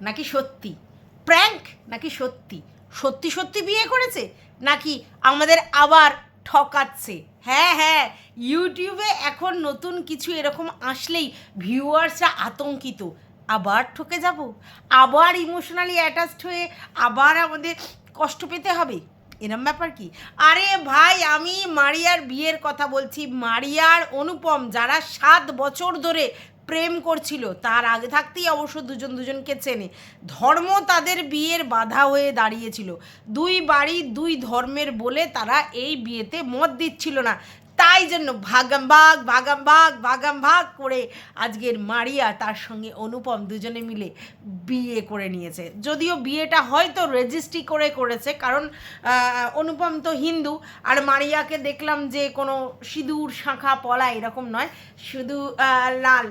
নাকি সত্যি? প্র্যাঙ্ক নাকি সত্যি? সত্যি সত্যি বিয়ে করেছে? নাকি আমাদের আবার ঠকাচ্ছে? হ্যাঁ হ্যাঁ ইউটিউবে এখন নতুন কিছু এরকম আসলেই ভিউয়ার্সরা আতঙ্কিত। আবার ঠকে যাব? আবার ইমোশনালি অ্যাটাচড হয়ে আবার আমাদের কষ্ট পেতে হবে? এরম ব্যাপার কি? আরে ভাই, আমি মারিয়ার বিয়ের কথা বলছি। মারিয়ার অনুপম, যারা সাত বছর ধরে প্রেম করছিল। তার আগে থাকতেই অবশ্য দুজন দুজনকে চেনে। ধর্ম তাদের বিয়ের বাধা হয়ে দাঁড়িয়েছিল। দুই বাড়ি, দুই ধর্মের বলে তারা এই বিয়েতে মত দিচ্ছিল না। তাই জন্য ভাগাম ভাগ ভাগাম ভাগ ভাগাম ভাগ করে আজকের মারিয়া তার সঙ্গে অনুপম দুজনে মিলে বিয়ে করে নিয়েছে। যদিও বিয়েটা হয়তো রেজিস্ট্রি করে করেছে, কারণ অনুপম তো হিন্দু, আর মারিয়াকে দেখলাম যে কোনো সিঁদুর, শাঁখা, পলা এরকম নয়। শুধু লাল।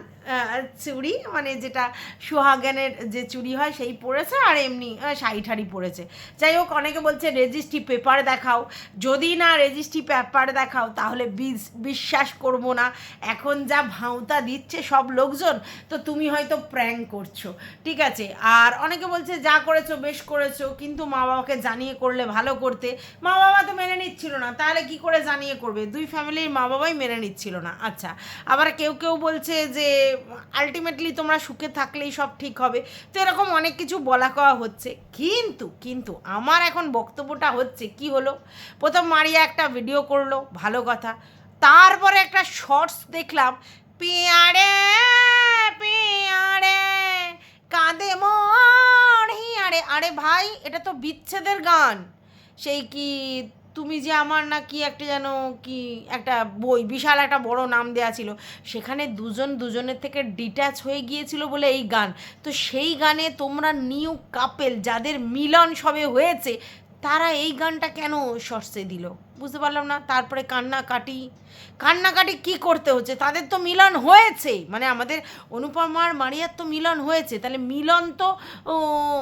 চুড়ি মানে যেটা সোহাগানের যে চুড়ি হয় সেই পরেছে, আর এমনি শাড়ি ঠাড়ি পরেছে। যাই হোক, অনেকে বলছে রেজিস্ট্রি পেপার দেখাও। যদি না রেজিস্ট্রি পেপার দেখাও, তাহলে বিস- বিশ্বাস করব না। এখন যা ভাঁওতা দিচ্ছে সব লোকজন, তো তুমি হয়তো প্র্যাঙ্ক করছ। ঠিক আছে? আর অনেকে বলছে যা করেছ, বেশ করেছ, কিন্তু মা বাবাকে জানিয়ে করলে ভালো করতে। মা বাবা তো মেনে নিচ্ছিল না, তাহলে কি করে জানিয়ে করবে? দুই ফ্যামিলির মা বাবাই মেনে নিচ্ছিল না। আচ্ছা আবার কেউ কেউ বলছে যে আলটিমেটলি তোমরা সুখে থাকলেই সব ঠিক হবে। তো এরকম অনেক কিছু বলা কওয়া হচ্ছে। কিন্তু কিন্তু আমার এখন বক্তব্যটা হচ্ছে কি হলো? প্রথম মারিয়া একটা ভিডিও করল, ভালো কথা। তারপরে একটা শর্টস দেখলাম পিয়ারে পিয়ারে কাঁদে মন আরে ভাই, এটা তো বিচ্ছেদের গান। সেই কি তুমি যে আমার না কি একটা যেন কি একটা বই, বিশাল একটা বড় নাম দেয়া ছিল, সেখানে দুজন দুজনের থেকে ডিট্যাচ হয়ে গিয়েছিল বলে এই গান। তো সেই গানে তোমরা নিউ কাপেল যাদের মিলন সবে হয়েছে, তারা এই গানটা কেন শর্টসে দিল? বুঝতে পারলাম না, তারপরে কান্নাকাটি। কান্নাকাটি কি করতে হচ্ছে? তাদের তো মিলন হয়েছে। মানে আমাদের অনুপমার মারিয়ার তো মিলন হয়েছে। তাহলে মিলন তো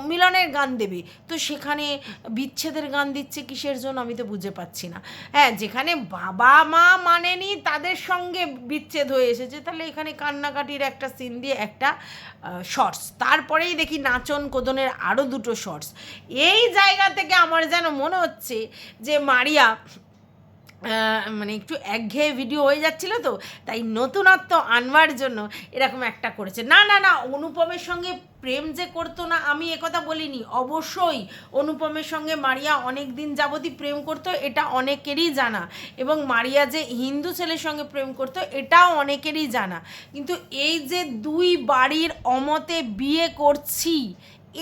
মিলনের গান দেবে। তো সেখানে বিচ্ছেদের গান দিচ্ছে কিসের জন্য আমি তো বুঝে পাচ্ছি না। হ্যাঁ যেখানে বাবা মা মানেনি, তাদের সঙ্গে বিচ্ছেদ হয়ে এসেছে। তাহলে এখানে কান্নাকাটির একটা সিন দিয়ে একটা শর্টস তারপরেই দেখি নাচন কোদনের আরও দুটো শর্টস এই জায়গা থেকে আমার যেন মনে হচ্ছে যে মারিয়া মানে একটু একঘেয়ে ভিডিও হয়ে যাচ্ছিল তো, তাই নতুনত্ব আনবার জন্য এরকম একটা করেছে। না না না, অনুপমের সঙ্গে প্রেম যে করতো না, আমি একথা বলিনি। অবশ্যই অনুপমের সঙ্গে মারিয়া অনেক দিন যাবতই প্রেম করতো, এটা অনেকেরই জানা। এবং মারিয়া যে হিন্দু ছেলের সঙ্গে প্রেম করতো, এটাও অনেকেরই জানা। কিন্তু এই যে দুই বাড়ির অমতে বিয়ে করছি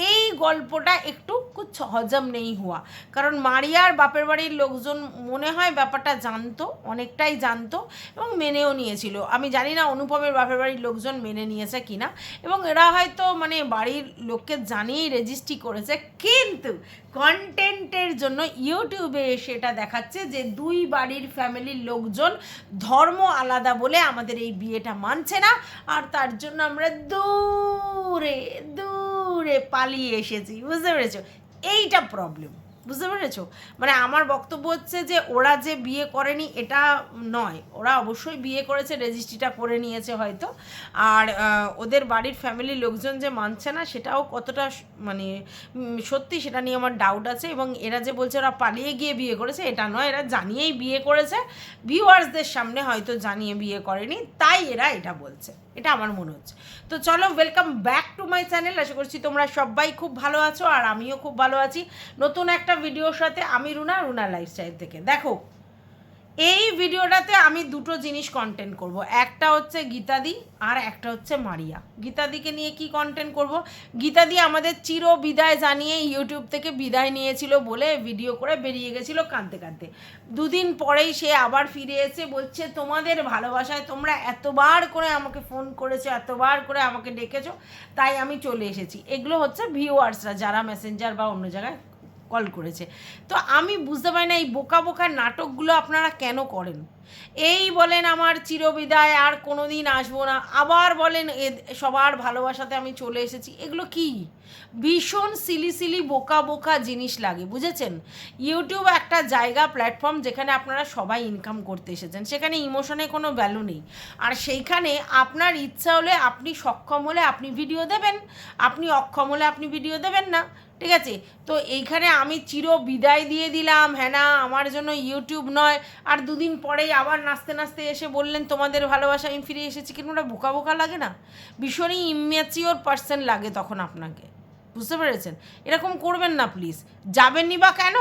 এই গল্পটা একটু কুছ হজম নেই হওয়া। কারণ মারিয়ার বাপের বাড়ির লোকজন মনে হয় ব্যাপারটা জানতো, অনেকটাই জানতো এবং মেনেও নিয়েছিল। আমি জানি না অনুপমের বাপের বাড়ির লোকজন মেনে নিয়েছে কিনা এবং এরা হয়তো মানে বাড়ির লোককে জানিয়েই রেজিস্ট্রি করেছে, কিন্তু কন্টেন্টের জন্য ইউটিউবে সেটা দেখাচ্ছে যে দুই বাড়ির ফ্যামিলির লোকজন ধর্ম আলাদা বলে আমাদের এই বিয়েটা মানছে না, আর তার জন্য আমরা দূরে দূরে পালিয়ে এসেছি বুঝতে পেরেছ? এইটা প্রবলেম বুঝতে পেরেছ? মানে আমার বক্তব্য হচ্ছে যে ওরা যে বিয়ে করেনি, এটা নয়। ওরা অবশ্যই বিয়ে করেছে রেজিস্ট্রিটা করে নিয়েছে হয়তো। আর ওদের বাড়ির ফ্যামিলির লোকজন যে মানছে না, সেটাও কতটা মানে সত্যি সেটা নিয়ে আমার ডাউট আছে। এবং এরা যে বলছে ওরা পালিয়ে গিয়ে বিয়ে করেছে, এটা নয়। এরা জানিয়েই বিয়ে করেছে। ভিউয়ার্সদের সামনে হয়তো জানিয়ে বিয়ে করেনি। তাই এরা এটা বলছে। এটা আমার মনে হচ্ছে। তো চলো welcome back to my channel আশা করছি তোমরা সবাই খুব ভালো আছো, আর আমিও খুব ভালো আছি। নতুন একটা ভিডিওর সাথে আমি রুনা রুনা লাইফস্টাইল থেকে। দেখো, এই ভিডিওটাতে আমি দুটো জিনিস কন্টেন্ট করব। একটা হচ্ছে গীতাদি আর একটা হচ্ছে মারিয়া। গীতাদিকে নিয়ে কি কন্টেন্ট করব? গীতাদি আমাদের চির বিদায় জানিয়ে ইউটিউব থেকে বিদায় নিয়েছিল বলে ভিডিও করে বেরিয়ে গেছিল কাঁদতে কাঁদতে। দুদিন পরেই সে আবার ফিরে এসে বলছে, তোমাদের ভালোবাসায় তোমরা এতবার করে আমাকে ফোন করেছ, এতবার করে আমাকে ডেকেছো, তাই আমি চলে এসেছি। এগুলো হচ্ছে ভিউয়ার্সরা যারা মেসেঞ্জার বা অন্য জায়গায় কল করেছে। তো আমি বুঝতে পারি না এই বোকা বোকা নাটকগুলো আপনারা কেন করেন? এই বলেন আমার চিরবিদায় আর কোনো দিন আসব না। আবার বলেন এ- সবার ভালোবাসাতে আমি চলে এসেছি। এগুলো কি? ভীষণ সিলি সিলি বোকা বোকা জিনিস লাগে, বুঝেছেন? ইউটিউব একটা জায়গা প্ল্যাটফর্ম যেখানে আপনারা সবাই ইনকাম করতে এসেছেন, সেখানে ইমোশনে কোনো ভ্যালু নেই। আর সেইখানে আপনার ইচ্ছা হলে আপনি সক্ষম হলে আপনি ভিডিও দেবেন, আপনি অক্ষম হলে আপনি ভিডিও দেবেন না, ঠিক আছে? তো এইখানে আমি চির বিদায় দিয়ে দিলাম হ্যাঁ না আমার জন্য ইউটিউব নয়। আর দুদিন পরেই আবার নাচতে নাচতে এসে বললেন, তোমাদের ভালোবাসা আমি ফিরে এসেছি। কিন্তু ওটা বোকা বোকা লাগে না। ভীষণই ইম্যাচিওর পার্সন লাগে তখন আপনাকে। বুঝতে পেরেছেন? এরকম করবেন না প্লিজ যাবেননি বা কেন?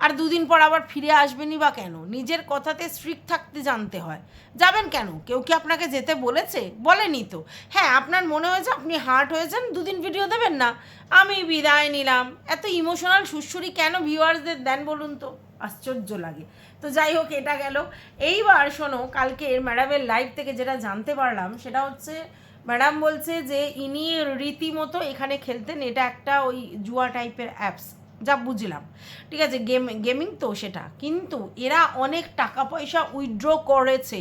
আর দুদিন পর আবার ফিরে আসবেনই বা কেন? নিজের কথাতে স্ট্রিক্ট থাকতে জানতে হয়। যাবেন কেন? কেউ কি আপনাকে যেতে বলেছে? বলেনি তো। হ্যাঁ আপনার মনে হয়েছে আপনি হার্ট হয়েছেন, দুদিন ভিডিও দেবেন না। আমি বিদায় নিলাম। এত ইমোশনাল সুশ্রুরি কেন ভিউয়ার্সদের দেন বলুন তো? আশ্চর্য লাগে। তো যাই হোক, এটা গেল। এইবার শোনো কালকে ম্যাডামের লাইভ থেকে যেটা জানতে পারলাম, সেটা হচ্ছে ম্যাডাম বলছে যে ইনি রীতিমতো এখানে খেলতেন, এটা একটা ওই জুয়া টাইপের অ্যাপস যা বুঝলাম। ঠিক আছে, গেম গেমিং তো সেটা, কিন্তু এরা অনেক টাকা পয়সা উইথড্র করেছে।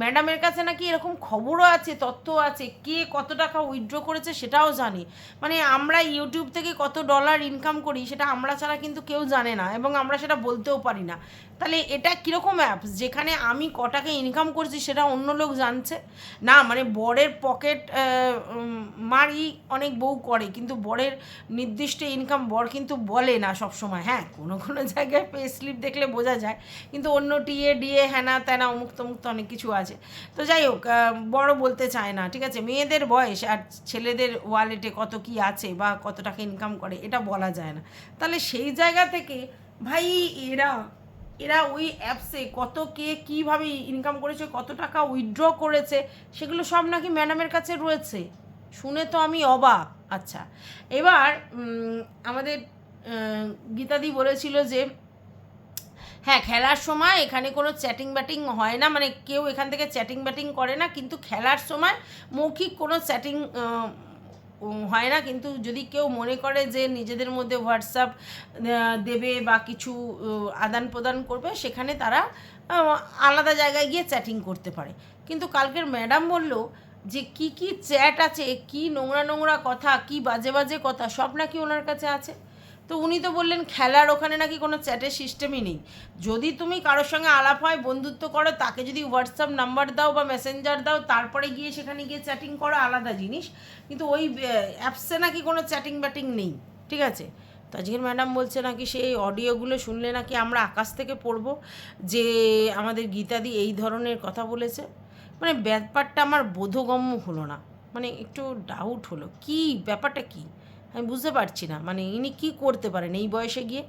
ম্যাডামের কাছে নাকি এরকম খবরও আছে তথ্য আছে, কে কত টাকা উইথড্র করেছে সেটাও জানি। মানে আমরা ইউটিউব থেকে কত ডলার ইনকাম করি সেটা আমরা ছাড়া কিন্তু কেউ জানে না এবং আমরা সেটা বলতেও পারি না। তাহলে এটা কীরকম অ্যাপস যেখানে আমি কটাকে ইনকাম করছি সেটা অন্য লোক জানছে? না মানে বরের পকেট মারি অনেক বউ করে, কিন্তু বরের নির্দিষ্ট ইনকাম বর কিন্তু বলে না সব সময় হ্যাঁ কোনো কোনো জায়গায় পে স্লিপ দেখলে বোঝা যায়, কিন্তু অন্য টিএ ডিএ হ্যানা ত্যানা অমুক তমুক তো অনেক কিছু আছে। তো যাই হোক বড় বলতে চায় না, ঠিক আছে? মেয়েদের বয়স আর ছেলেদের ওয়ালেটে কত কি আছে বা কত টাকা ইনকাম করে, এটা বলা যায় না। তাহলে সেই জায়গা থেকে ভাই এরা এরা ওই অ্যাপসে কত কে কীভাবে ইনকাম করেছে, কত টাকা উইথড্র করেছে, সেগুলো সব নাকি ম্যাডামের কাছে রয়েছে। শুনে তো আমি অবাক। আচ্ছা এবার আমাদের গীতাদি বলেছিল যে হ্যাঁ খেলার সময় এখানে কোনো চ্যাটিং ব্যাটিং হয় না। মানে কেউ এখান থেকে চ্যাটিং ব্যাটিং করে না, কিন্তু খেলার সময় মৌখিক কোনো চ্যাটিং হয় না। কিন্তু যদি কেউ মনে করে যে নিজেদের মধ্যে হোয়াটসঅ্যাপ দেবে বা কিছু আদান প্রদান করবে, সেখানে তারা আলাদা জায়গায় গিয়ে চ্যাটিং করতে পারে। কিন্তু কালকের ম্যাডাম বলল যে কি কি চ্যাট আছে, কি নোংরা নোংরা কথা, কি বাজে বাজে কথা, সব নাকি ওনার কাছে আছে। তো উনি তো বললেন খেলার ওখানে নাকি কোনো চ্যাটের সিস্টেমই নেই। যদি তুমি কারোর সঙ্গে আলাপ হয়, বন্ধুত্ব করো, তাকে যদি হোয়াটসঅ্যাপ নাম্বার দাও বা মেসেঞ্জার দাও, তারপরে গিয়ে সেখানে গিয়ে চ্যাটিং করো, আলাদা জিনিস। কিন্তু ওই অ্যাপসে নাকি কোনো চ্যাটিং ব্যাটিং নেই, ঠিক আছে? তো আজকের ম্যাডাম বলছে নাকি সেই অডিওগুলো শুনলে নাকি আমরা আকাশ থেকে পড়ব, যে আমাদের গীতাদি এই ধরনের কথা বলেছে। মানে ব্যাপারটা আমার বোধগম্য হলো না। মানে একটু ডাউট হলো। কি? ব্যাপারটা কি? আমি বুঝতে পারছি না। মানে ইনি কি করতে পারেন এই বয়সে গিয়ে?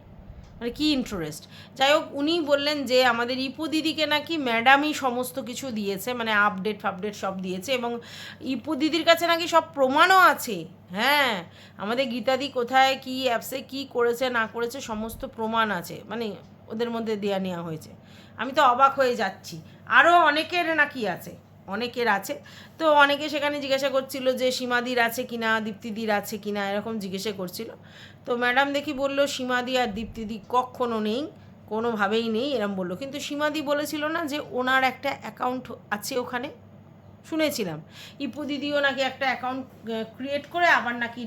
মানে কী ইন্টারেস্ট যাই হোক, উনি বললেন যে আমাদের ইপু দিদিকে নাকি ম্যাডামই সমস্ত কিছু দিয়েছে মানে আপডেট ফাপডেট সব দিয়েছে এবং ইপু দিদির কাছে নাকি সব প্রমাণও আছে। হ্যাঁ আমাদের গীতাদি কোথায়, কি অ্যাপসে কি করেছে, না করেছে, সমস্ত প্রমাণ আছে। মানে ওদের মধ্যে দেয়া নেওয়া হয়েছে। আমি তো অবাক হয়ে যাচ্ছি। আরও অনেকের নাকি আছে। অনেকের আছে। তো অনেকে সেখানে জিজ্ঞাসা করছিল যে, সীমাদির আছে কিনা, দীপ্তিদির আছে কি না এরকম জিজ্ঞাসা করছিল। তো ম্যাডাম দেখি বলল, সীমাদি আর দীপ্তিদি কখনো নেই, কোনোভাবেই নেই, এরম বলল। কিন্তু সীমাদি বলেছিল না যে, ওনার একটা অ্যাকাউন্ট আছে ওখানে? শুনেছিলাম। ইপু দিদিও নাকি একটা অ্যাকাউন্ট ক্রিয়েট করে আবার নাকি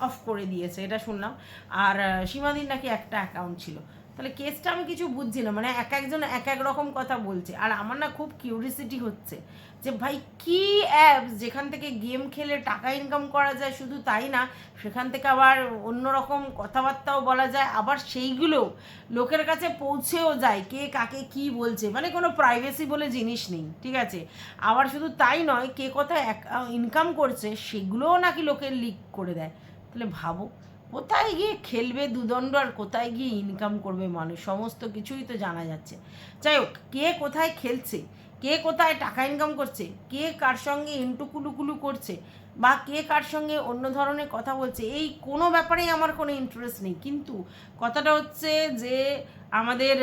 অফ করে দিয়েছে, এটা শুনলাম। আর সীমাদির নাকি একটা অ্যাকাউন্ট ছিল। তাহলে কেসটা আমি কিছু বুঝছি না মানে এক একজন এক এক রকম কথা বলছে। আর আমার না খুব কিউরিসিটি হচ্ছে যে ভাই কি অ্যাপস যেখান থেকে গেম খেলে টাকা ইনকাম করা যায় শুধু তাই না, সেখান থেকে আবার অন্যরকম কথাবার্তাও বলা যায়, আবার সেইগুলো লোকের কাছে পৌঁছেও যায় কে কাকে কি বলছে মানে কোনো প্রাইভেসি বলে জিনিস নেই, ঠিক আছে? আবার শুধু তাই নয়, কে কথা ইনকাম করছে, সেগুলোও নাকি লোকের লিক করে দেয়। তাহলে ভাবো। কোথায় গিয়ে খেলবে দুদণ্ড আর কোথায় গিয়ে ইনকাম করবে মানুষ? সমস্ত কিছুই তো জানা যাচ্ছে। যাই হোক কে কোথায় খেলছে? কে কোথায় টাকা ইনকাম করছে? কে কার সঙ্গে ইন্টুকুলুকুলু করছে? বা কে কার সঙ্গে অন্য ধরনের কথা বলছে? এই কোনো ব্যাপারেই আমার কোনো ইন্টারেস্ট নেই। কিন্তু কথাটা হচ্ছে যে আমাদের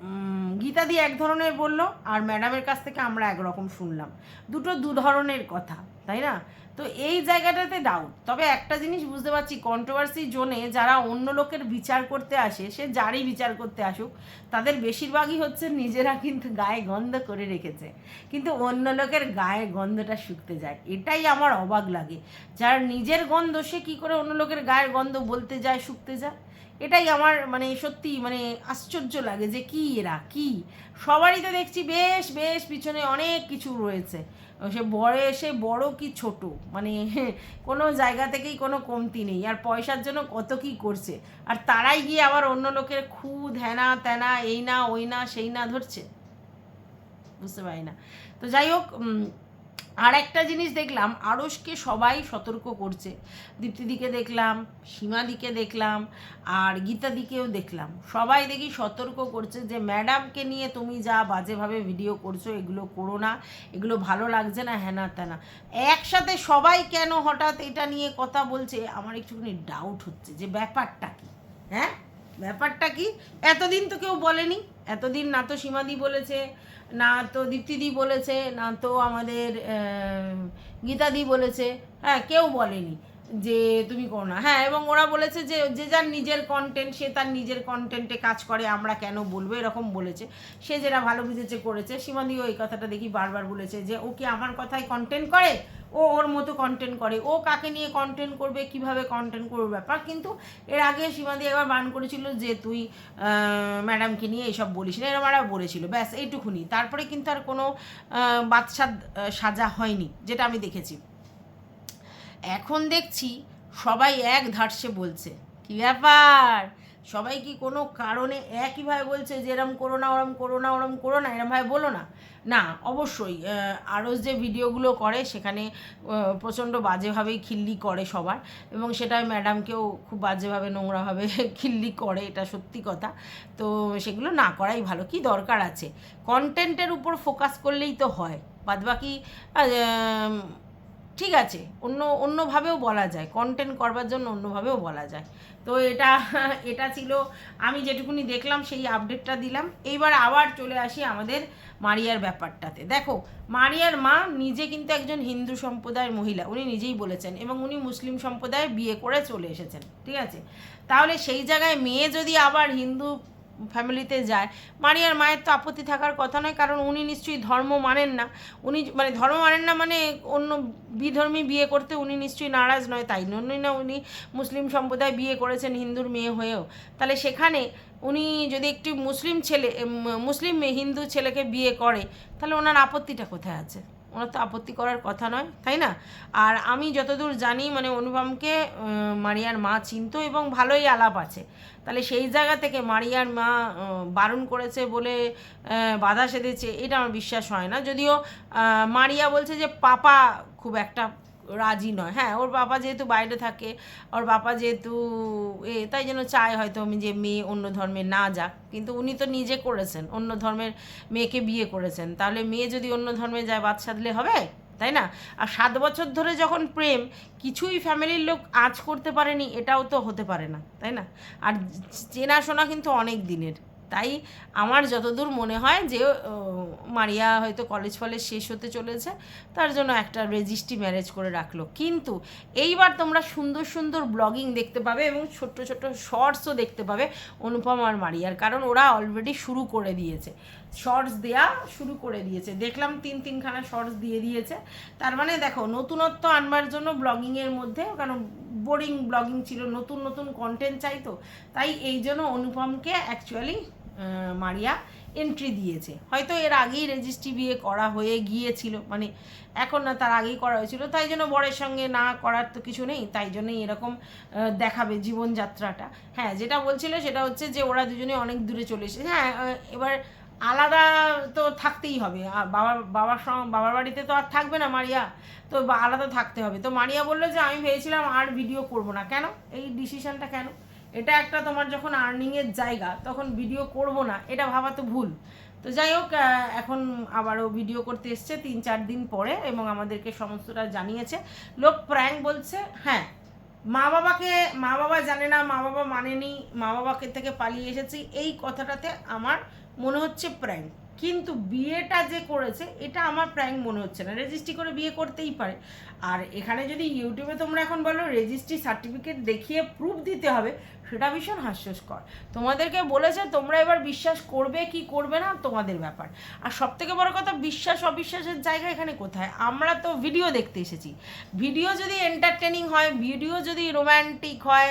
উম, গীতাদি এক ধরনের বলল আর ম্যাডামের কাছ থেকে আমরা একরকম শুনলাম। দুটো দু ধরনের কথা তাই না? তো এই জায়গাটাতে ডাউট তবে একটা জিনিস বুঝতে পারছি কন্ট্রোভার্সি জোনে যারা অন্য লোকের বিচার করতে আসে, সে যারই বিচার করতে আসুক, তাদের বেশিরভাগই হচ্ছে নিজেরা কিন্তু গায়ে গন্ধ করে রেখেছে। কিন্তু অন্য লোকের গায়ে গন্ধটা শুকতে যায়। এটাই আমার অবাক লাগে। যার নিজের গন্ধ, সে কী করে অন্য লোকের গায়ের গন্ধ বলতে যায়, শুকতে যায়? এটাই আমার মানে সত্যি মানে আশ্চর্য লাগে যে কি এরা, কি? সবারই তো দেখছি বেশ বেশ পিছনে অনেক কিছু রয়েছে। সে বয়সে বড় কি ছোট? মানে কোনো জায়গা থেকেই কোনো কমতি নেই। আর পয়সার জন্য কত কি করছে? আর তারাই গিয়ে আবার অন্য লোকের খুদ হ্যানা ত্যানা এই না, ওই না, সেই না ধরছে? বুঝতে পারি না। তো যাই হোক আর একটা জিনিস দেখলাম আড়সকে সবাই সতর্ক করছে। দীপ্তিদিকে দেখলাম, সীমাদিকে দেখলাম, আর গীতাদিকেও দেখলাম। সবাই দেখি সতর্ক করছে যে, ম্যাডামকে নিয়ে তুমি যা বাজেভাবে ভিডিও করছ, এগুলো করো না, এগুলো ভালো লাগছে না, হ্যানা ত্যানা। একসাথে সবাই কেন হঠাৎ এটা নিয়ে কথা বলছে, আমার একটুখানি ডাউট হচ্ছে যে ব্যাপারটা কি? হ্যাঁ? ব্যাপারটা কি? এতদিন তো কেউ বলেনি। এতদিন না তো সীমাদি বলেছে, না তো দীপ্তিদি বলেছে, না তো আমাদের গীতাদি বলেছে। হ্যাঁ কেউ বলেনি যে তুমি করো না। হ্যাঁ এবং ওরা বলেছে যে যে যার নিজের কন্টেন্ট সে তার নিজের কন্টেন্টে কাজ করে, আমরা কেন বলব? এরকম বলেছে। সে যেটা ভালো বুঝেছে, করেছে। সীমাদিও এই কথাটা দেখি বারবার বলেছে যে ও কি আমার কথায় কন্টেন্ট করে? ও ওর মতো কন্টেন্ট করে। ও কাকে নিয়ে কন্টেন্ট করবে, কীভাবে কন্টেন্ট করবে ব্যাপার, কিন্তু এর আগে সীমাদি একবার বান করেছিল যে তুই ম্যাডামকে নিয়ে এইসব বলিস না এরকম একটা বলেছিল। ব্যাস, এইটুকুনি। তারপরে কিন্তু আর কোনো বাদশাদ সাজা হয়নি, যেটা আমি দেখেছি। এখন দেখছি সবাই এক ধারসে বলছে, কি ব্যাপার? সবাই কি কোনো কারণে একইভাবে বলছে যে এরম করো না, ওরম করো না, ওরম করো না এরমভাবে বলো না? না, অবশ্যই আরও যে ভিডিওগুলো করে সেখানে প্রচণ্ড বাজেভাবেই খিল্লি করে সবার এবং সেটা ম্যাডামকেও খুব বাজেভাবে নোংরাভাবে খিল্লি করে, এটা সত্যি কথা। তো সেগুলো না করাই ভালো, কি দরকার আছে? কন্টেন্টের উপর ফোকাস করলেই তো হয়। বাদবাকি ঠিক আছে, অন্য, অন্যভাবেও বলা যায় কন্টেন্ট করবার জন্য অন্যভাবেও বলা যায়। তো এটা এটা ছিল, আমি যেটুকুনি দেখলাম সেই আপডেটটা দিলাম। এইবার আবার চলে আসি আমাদের মারিয়ার ব্যাপারটাতে। দেখো, মারিয়ার মা নিজে কিন্তু একজন হিন্দু সম্প্রদায়ের মহিলা, উনি নিজেই বলেছেন এবং উনি মুসলিম সম্প্রদায়ে বিয়ে করে চলে এসেছেন, ঠিক আছে? তাহলে সেই জায়গায় মেয়ে যদি আবার হিন্দু ফ্যামিলিতে যায়। মারিয়ার মায়ের তো আপত্তি থাকার কথা নয়, কারণ উনি নিশ্চয়ই ধর্ম মানেন না। উনি মানে ধর্ম মানেন না মানে অন্য বিধর্মী বিয়ে করতে উনি নিশ্চয়ই নারাজ নয়, তাই জন্যই না উনি মুসলিম সম্প্রদায় বিয়ে করেছেন হিন্দুর মেয়ে হয়েও। তাহলে সেখানে উনি যদি একটি মুসলিম ছেলে মুসলিম হিন্দু ছেলেকে বিয়ে করে, তাহলে ওনার আপত্তিটা কোথায় আছে? ওনার তো আপত্তি করার কথা নয়, তাই না? আর আমি যতদূর জানি মানে অনুপমকে মারিয়ার মা চিনত এবং ভালোই আলাপ আছে। তাহলে সেই জায়গা থেকে মারিয়ার মা বারণ করেছে বলে বাধা সেধেছে, এটা আমার বিশ্বাস হয় না। যদিও মারিয়া বলছে যে, পাপা খুব একটা রাজি নয়। হ্যাঁ ওর বাবা যেহেতু বাইরে থাকে, ওর বাবা যেহেতু এ, তাই জন্য চায় হয়তো আমি যে মেয়ে অন্য ধর্মে না যাক। কিন্তু উনি তো নিজে করেছেন, অন্য ধর্মের মেয়েকে বিয়ে করেছেন। তাহলে মেয়ে যদি অন্য ধর্মে যায়, বাদ দিলে হবে? তাই না? আর সাত বছর ধরে যখন প্রেম, কিছুই ফ্যামিলির লোক আজ করতে পারেনি, এটাও তো হতে পারে না, তাই না? আর চেনাশোনা কিন্তু অনেক দিনের। তাই আমার যতদূর মনে হয় যে মারিয়া হয়তো কলেজ ফলেজ শেষ হতে চলেছে, তার জন্য একটা রেজিস্ট্রি ম্যারেজ করে রাখল। কিন্তু এইবার তোমরা সুন্দর সুন্দর ব্লগিং দেখতে পাবে এবং ছোট্ট ছোট্ট শর্টসও দেখতে পাবে অনুপম আর মারিয়ার, কারণ ওরা অলরেডি শুরু করে দিয়েছে। শর্টস দেয়া শুরু করে দিয়েছে। দেখলাম তিন তিনখানা শর্টস দিয়ে দিয়েছে। তার মানে দেখো, নতুনত্ব আনবার জন্য ব্লগিংয়ের মধ্যে কারণ বোরিং ব্লগিং ছিল, নতুন নতুন কন্টেন্ট চাইতো তাই এই জন্য অনুপমকে অ্যাকচুয়ালি মারিয়া এন্ট্রি দিয়েছে। হয়তো এর আগেই রেজিস্ট্রি বিয়ে করা হয়ে গিয়েছিল মানে এখন না তার আগেই করা হয়েছিল, তাই জন্য বরের সঙ্গে না করার তো কিছু নেই, তাই জন্যই এরকম দেখাবে জীবনযাত্রাটা। হ্যাঁ যেটা বলছিল সেটা হচ্ছে যে ওরা দুজনে অনেক দূরে চলে এসেছে। হ্যাঁ এবার আলাদা তো থাকতেই হবে। বাবার বাবার সঙ্গে, বাবার বাড়িতে তো আর থাকবে না মারিয়া। তো আলাদা থাকতে হবে। তো মারিয়া বলল যে, আমি ভেবেছিলাম আর ভিডিও করব না। কেন? এই ডিসিশনটা কেন? এটা একটা তোমার যখন আর্নিংয়ের জায়গা, তখন ভিডিও করব না। এটা ভাবা তো ভুল। তো যাই হোক এখন আবারও ভিডিও করতে এসছে তিন, চার দিন পরে এবং আমাদেরকে সমস্তটা জানিয়েছে। লোক প্র্যাঙ্ক বলছে হ্যাঁ মা বাবাকে, মা বাবা জানে না, মা বাবা মানেনি, মা বাবাকে থেকে পালিয়ে এসেছি। এই কথাটাতে আমার মনে হচ্ছে প্র্যাঙ্ক কিন্তু বিয়েটা যে করেছে, এটা আমার প্র্যাঙ্ক মনে হচ্ছে না। রেজিস্ট্রি করে বিয়ে করতেই পারে। আর এখানে যদি ইউটিউবে তোমরা এখন বলো রেজিস্ট্রি সার্টিফিকেট দেখিয়ে প্রুফ দিতে হবে, সেটা ভীষণ হাস্যস্কর। তোমাদেরকে বলেছে, তোমরা এবার বিশ্বাস করবে কি করবে না, তোমাদের ব্যাপার। আর সব থেকে বড় কথা, বিশ্বাস অবিশ্বাসের জায়গা এখানে কোথায়? আমরা তো ভিডিও দেখতে এসেছি। ভিডিও যদি এন্টারটেনিং হয় ভিডিও যদি রোম্যান্টিক হয়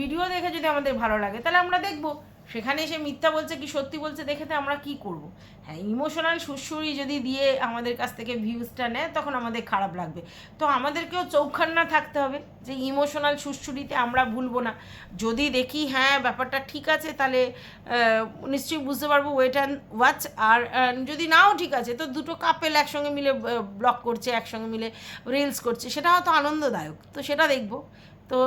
ভিডিও দেখে যদি আমাদের ভালো লাগে, তাহলে আমরা দেখব। সেখানে এসে মিথ্যা বলছে কি সত্যি বলছে দেখেতে আমরা কি করব? হ্যাঁ ইমোশনাল সুরসুরি যদি দিয়ে আমাদের কাছ থেকে ভিউজটা নেয়, তখন আমাদের খারাপ লাগবে। তো আমাদেরকেও চৌখান্না থাকতে হবে যে ইমোশনাল সুরসুরিতে আমরা ভুলবো না। যদি দেখি হ্যাঁ ব্যাপারটা ঠিক আছে, তাহলে নিশ্চয়ই বুঝতে পারব ওয়েট অ্যান্ড ওয়াচ আর যদি নাও ঠিক আছে, তো দুটো কাপেল একসঙ্গে মিলে ব্লগ করছে, একসঙ্গে মিলে রিলস করছে, সেটা হয়তো আনন্দদায়ক। তো সেটা দেখব। তো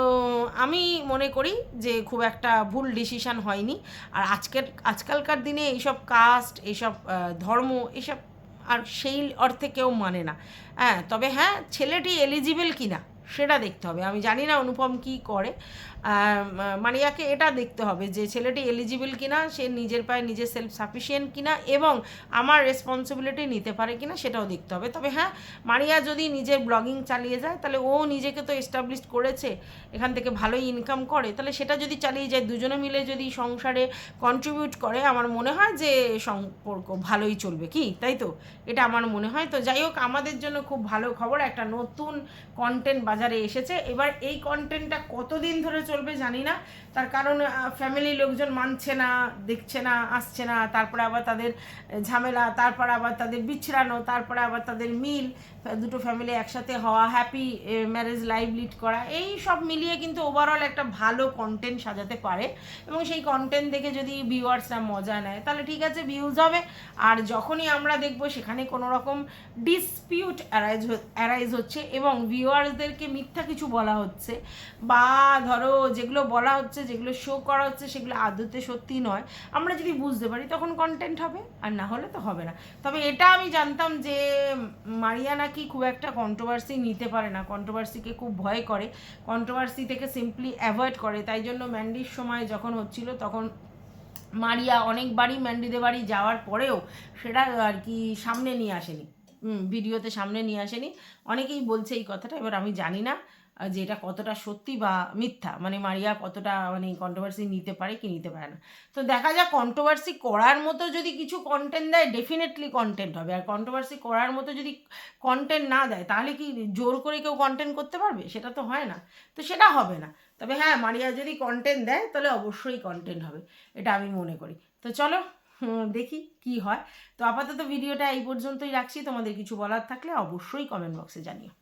আমি মনে করি যে খুব একটা ভুল ডিসিশন হয়নি। আর আজকের, আজকালকার দিনে এইসব কাস্ট এইসব ধর্ম এসব আর সেই অর্থে কেউ মানে না। হ্যাঁ তবে হ্যাঁ ছেলেটি এলিজিবল কিনা, সেটা দেখতে হবে। আমি জানি না অনুপম কি করে। মারিয়াকে এটা দেখতে হবে যে ছেলেটি এলিজিবল কিনা, সে নিজের পায়ে নিজে সেলফ সাফিসিয়েন্ট কিনা এবং আমার রেসপন্সিবিলিটি নিতে পারে কিনা সেটাও দেখতে হবে। তবে হ্যাঁ মারিয়া যদি নিজের ব্লগিং চালিয়ে যায়, তাহলে ও নিজেকে তো এস্টাবলিশ করেছে, এখান থেকে ভালোই ইনকাম করে, তাহলে সেটা যদি চালিয়ে যায়, দুজনে মিলে যদি সংসারে কন্ট্রিবিউট করে, আমার মনে হয় যে সম্পর্ক ভালোই চলবে কি? তাই তো? এটা আমার মনে হয়। তো যাই হোক, আমাদের জন্য খুব ভালো খবর, একটা নতুন কন্টেন্ট বাজারে এসেছে। এবার এই কন্টেন্টটা কতদিন ধরে চলবে জানি না। তার কারণ ফ্যামিলি লোকজন মানছে না, দেখছে না, আসছে না। তারপরে আবার তাদের ঝামেলা, তারপরে আবার তাদের বিছড়ানো, তারপরে আবার তাদের মিল, দুটো ফ্যামিলি একসাথে হওয়া হ্যাপি ম্যারেজ লাইভ লিড করা, এই সব মিলিয়ে কিন্তু ওভারঅল একটা ভালো কন্টেন্ট সাজাতে পারে। এবং সেই কন্টেন্ট দেখে যদি ভিউয়ার্সরা মজা নেয়, তাহলে ঠিক আছে ভিউজ হবে। আর যখনই আমরা দেখব, সেখানে কোনো রকম ডিসপিউট অ্যারাইজ অ্যারাইজ হচ্ছে। এবং ভিউয়ার্সদেরকে মিথ্যা কিছু বলা হচ্ছে। বা ধরো যেগুলো বলা হচ্ছে, যেগুলো শো করা হচ্ছে, সেগুলো আদতে সত্যি নয়। আমরা যদি বুঝতে পারি, তখন কন্টেন্ট হবে, আর না হলে তো হবে না। তবে এটা আমি জানতাম যে মারিয়া নাকি খুব একটা কন্ট্রোভার্সি নিতে পারে না। কন্ট্রোভার্সিকে খুব ভয় করে। কন্ট্রোভার্সি থেকে সিম্পলি অ্যাভয়েড করে। তাই জন্য ম্যান্ডির সময় যখন হচ্ছিল, তখন মারিয়া অনেকবারই ম্যান্ডিদের বাড়ি যাওয়ার পরেও সেটা আর কি সামনে নিয়ে আসেনি। ভিডিওতে সামনে নিয়ে আসেনি। অনেকেই বলছে এই কথাটা, এবার আমি জানি না। যে এটা কতটা সত্যি বা মিথ্যা মানে মারিয়া কতটা মানে কন্ট্রোভার্সি নিতে পারে কি নিতে পারে না। তো দেখা যাক কন্ট্রোভার্সি করার মতো যদি কিছু কন্টেন্ট দেয় ডেফিনেটলি কন্টেন্ট হবে। আর কন্ট্রোভার্সি করার মতো যদি কন্টেন্ট না দেয়, তাহলে কি জোর করে কেউ কন্টেন্ট করতে পারবে? সেটা তো হয় না। তো সেটা হবে না। তবে হ্যাঁ মারিয়া যদি কন্টেন্ট দেয়, তাহলে অবশ্যই কন্টেন্ট হবে। এটা আমি মনে করি। তো চলো দেখি কি হয়। তো আপাতত ভিডিওটা এই পর্যন্তই রাখছি। তোমাদের কিছু বলার থাকলে অবশ্যই কমেন্ট বক্সে জানিও।